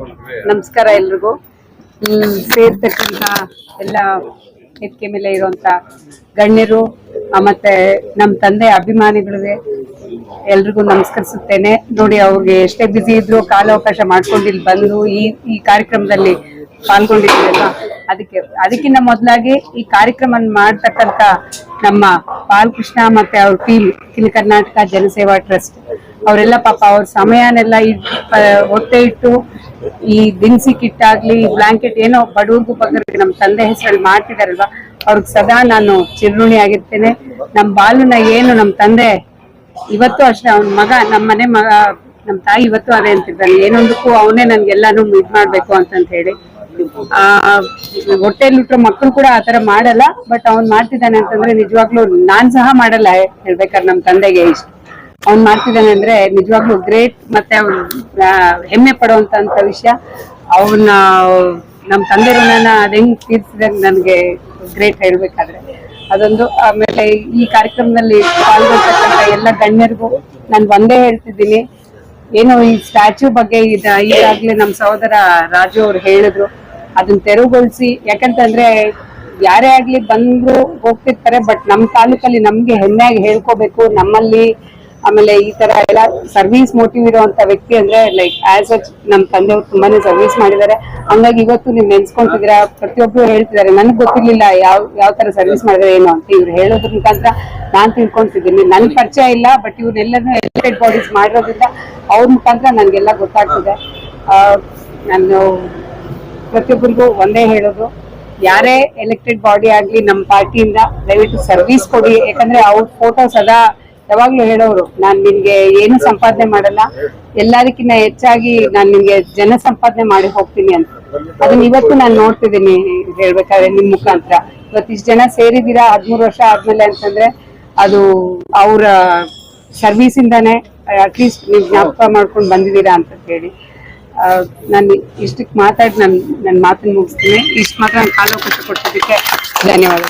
ನಮಸ್ಕಾರ ಎಲ್ರಿಗೂ. ಹ್ಮ್, ಸೇರ್ತಕ್ಕಂತ ಎಲ್ಲ ವೇದಿಕೆ ಮೇಲೆ ಇರುವಂತ ಗಣ್ಯರು ಮತ್ತೆ ನಮ್ಮ ತಂದೆ ಅಭಿಮಾನಿಗಳಿಗೆ ಎಲ್ರಿಗೂ ನಮಸ್ಕರಿಸುತ್ತೇನೆ. ನೋಡಿ ಅವ್ರಿಗೆ ಎಷ್ಟೇ ಬ್ಯುಸಿ ಇದ್ರು ಕಾಲಾವಕಾಶ ಮಾಡ್ಕೊಂಡು ಇಲ್ಲಿ ಬಂದು ಈ ಈ ಕಾರ್ಯಕ್ರಮದಲ್ಲಿ ಪಾಲ್ಗೊಂಡಿದ್ದೀರಲ್ಲ ಅದಕ್ಕೆ ಅದಕ್ಕಿಂತ ಮೊದಲಾಗಿ ಈ ಕಾರ್ಯಕ್ರಮ ಮಾಡ್ತಕ್ಕಂಥ ನಮ್ಮ ಬಾಲಕೃಷ್ಣ ಮತ್ತೆ ಅವ್ರ ಟೀಮ್ ಕಿಲ್ ಕರ್ನಾಟಕ ಜನಸೇವಾ ಟ್ರಸ್ಟ್. ಅವರೆಲ್ಲ ಪಾಪ ಅವ್ರ ಸಮಯನೆಲ್ಲ ಹೊಟ್ಟೆ ಇಟ್ಟು ಈ ದಿನಸಿ ಕಿಟ್ ಆಗ್ಲಿ ಬ್ಲಾಂಕೆಟ್ ಏನೋ ಬಡವ್ರಿಗೂ ಬಗ್ಗೆ ನಮ್ಮ ತಂದೆ ಹೆಸರಲ್ಲಿ ಮಾಡ್ತಿದಾರಲ್ವಾ, ಅವ್ರಿಗೆ ಸದಾ ನಾನು ಚಿರುಣಿ ಆಗಿರ್ತೇನೆ. ನಮ್ಮ ಬಾಲುನ ಏನು ನಮ್ಮ ತಂದೆ ಇವತ್ತು ಅಷ್ಟೇ, ಅವನ ಮಗ ನಮ್ಮ ಮನೆ ಮಗ ನಮ್ಮ ತಾಯಿ ಇವತ್ತು ಅದೇ ಅಂತಿದ್ದಾನೆ. ಏನೊಂದಕ್ಕೂ ಅವನೇ ನನ್ಗೆಲ್ಲಾನು ಇದ್ ಮಾಡ್ಬೇಕು ಅಂತಂತ ಹೇಳಿ. ಆ ಹೊಟ್ಟೆಲಿಟ್ರು ಮಕ್ಕಳು ಕೂಡ ಆತರ ಮಾಡಲ್ಲ, ಬಟ್ ಅವ್ನ್ ಮಾಡ್ತಿದ್ದಾನೆ ಅಂತಂದ್ರೆ ನಿಜವಾಗ್ಲೂ ನಾನ್ ಸಹ ಮಾಡಲ್ಲ, ಹೇಳ್ಬೇಕಾದ್ರೆ ನಮ್ ತಂದೆಗೆ ಇಷ್ಟ. ಅವ್ನ್ ಮಾಡ್ತಿದ್ದಾನೆ ಅಂದ್ರೆ ನಿಜವಾಗ್ಲೂ ಗ್ರೇಟ್ ಮತ್ತೆ ಅವ್ನ್ ಹೆಮ್ಮೆ ಪಡುವಂತ ವಿಷಯ. ಅವನ, ನಮ್ ತಂದೆ ಋಣನ ಅದ್ ಹೆಂಗ್ ತೀರ್ಸಿದಾಗ ನನ್ಗೆ ಗ್ರೇಟ್ ಹೇಳ್ಬೇಕಾದ್ರೆ. ಅದೊಂದು, ಆಮೇಲೆ ಈ ಕಾರ್ಯಕ್ರಮದಲ್ಲಿ ಪಾಲ್ಗೊಳ್ತಕ್ಕಂಥ ಎಲ್ಲ ಗಣ್ಯರಿಗೂ ನಾನು ಒಂದೇ ಹೇಳ್ತಿದ್ದೀನಿ. ಏನು ಈ ಸ್ಟ್ಯಾಚ್ಯೂ ಬಗ್ಗೆ ಇದ, ಈಗಾಗ್ಲೇ ನಮ್ಮ ಸಹೋದರ ರಾಜು ಅವ್ರು ಹೇಳಿದ್ರು. ಅದನ್ನ ತೆರವುಗೊಳಿಸಿ, ಯಾಕಂತಂದ್ರೆ ಯಾರೇ ಆಗ್ಲಿ ಬಂದ್ರು ಹೋಗ್ತಿರ್ತಾರೆ, ಬಟ್ ನಮ್ ತಾಲೂಕಲ್ಲಿ ನಮ್ಗೆ ಹೆಮ್ಮೆಯಾಗಿ ಹೇಳ್ಕೋಬೇಕು. ನಮ್ಮಲ್ಲಿ ಆಮೇಲೆ ಈ ತರ ಎಲ್ಲ ಸರ್ವಿಸ್ ಮೋಟಿವ್ ಇರುವಂತ ವ್ಯಕ್ತಿ ಅಂದ್ರೆ ಲೈಕ್ ಆಸ್ ಅಚ್ ನಮ್ ತಂದೆಯವ್ರು ತುಂಬಾನೇ ಸರ್ವಿಸ್ ಮಾಡಿದ್ದಾರೆ. ಹಂಗಾಗಿ ಇವತ್ತು ನೀವು ನೆನ್ಸ್ಕೊಂತಿದ್ರ ಪ್ರತಿಯೊಬ್ರು ಹೇಳ್ತಿದ್ದಾರೆ, ನನಗ್ ಗೊತ್ತಿರ್ಲಿಲ್ಲ ಯಾವ ಯಾವ ತರ ಸರ್ವಿಸ್ ಮಾಡಿದ್ರೆ ಏನು? ಅಂತ ಇವ್ರು ಹೇಳೋದ್ರ ಮುಖಾಂತರ ನಾನ್ ತಿಳ್ಕೊಂತಿದ್ದೀನಿ. ನನ್ ಪರಿಚಯ ಇಲ್ಲ ಬಟ್ ಇವ್ರನ್ನೆಲ್ಲರೂ ಎಲೆಕ್ಟೆಡ್ ಬಾಡೀಸ್ ಮಾಡಿರೋದ್ರಿಂದ ಅವ್ರ ಮುಖಾಂತರ ನನ್ಗೆಲ್ಲ ಗೊತ್ತಾಗ್ತಿದೆ. ನಾನು ಪ್ರತಿಯೊಬ್ಬರಿಗೂ ಒಂದೇ ಹೇಳೋದು, ಯಾರೇ ಎಲೆಕ್ಟೆಡ್ ಬಾಡಿ ಆಗ್ಲಿ ನಮ್ಮ ಪಾರ್ಟಿಯಿಂದ ದಯವಿಟ್ಟು ಸರ್ವಿಸ್ ಕೊಡಿ. ಯಾಕಂದ್ರೆ ಅವ್ರ ಫೋಟೋ ಸದಾ ಯಾವಾಗ್ಲೂ ಹೇಳೋರು, ನಾನ್ ನಿನ್ಗೆ ಏನು ಸಂಪಾದನೆ ಮಾಡಲ್ಲ. ಎಲ್ಲದಕ್ಕಿಂತ ಹೆಚ್ಚಾಗಿ ನಾನ್ ನಿಮ್ಗೆ ಜನ ಸಂಪಾದನೆ ಮಾಡಿ ಹೋಗ್ತೀನಿ ಅಂತ. ಅದನ್ನ ಇವತ್ತು ನಾನು ನೋಡ್ತಿದ್ದೀನಿ ಹೇಳ್ಬೇಕಾದ್ರೆ ನಿಮ್ ಮುಖಾಂತರ. ಇವತ್ತು ಜನ ಸೇರಿದೀರಾ ಹದ್ಮೂರು ವರ್ಷ ಆದ್ಮೇಲೆ ಅಂತಂದ್ರೆ ಅದು ಅವರ ಸರ್ವಿಸ್ ಇಂದಾನೆ ಅಟ್ಲೀಸ್ಟ್ ನೀವು ಜ್ಞಾಪಕ ಮಾಡ್ಕೊಂಡು ಬಂದಿದ್ದೀರಾ ಅಂತ ಹೇಳಿ ನಾನು ಇಷ್ಟಕ್ಕೆ ಮಾತಾಡಿ ನಾನು ನನ್ನ ಮಾತನ್ನು ಮುಗಿಸ್ತೀನಿ. ಇಷ್ಟು ಮಾತ್ರ ನಾನು ಕೊಟ್ಟು ಕೊಟ್ಟಿದ್ದಕ್ಕೆ ಧನ್ಯವಾದ